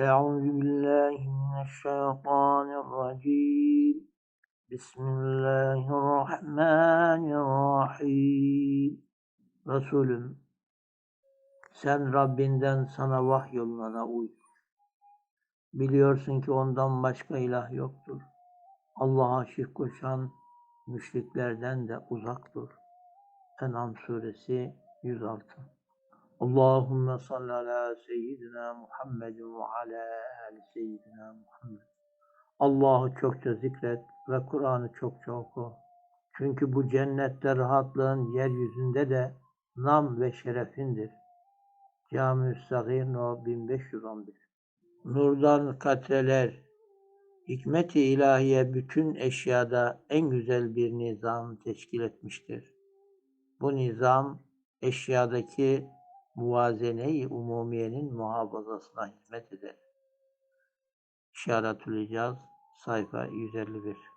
أعوذ بالله من الشيطان الرجيم بسم الله الرحمن الرحيم Resulüm sen Rabbinden sana vahyolunana uy. Biliyorsun ki ondan başka ilah yoktur. Allah'a şirk koşan müşriklerden de uzak dur. En'am suresi 106 Allahümme salli ala seyyidina Muhammed ve ala ali seyyidina Muhammed. Allah'ı çokça zikret ve Kur'an'ı çokça oku. Çünkü bu cennette rahatlığın yeryüzünde de nam ve şerefindir. Cami-ü Sagir No 1511 Nurdan katreler, hikmet-i ilahiye bütün eşyada en güzel bir nizam teşkil etmiştir. Bu nizam eşyadaki muvazene-i umumiyenin muhafazasına hizmet eder. İşaretül sayfa 151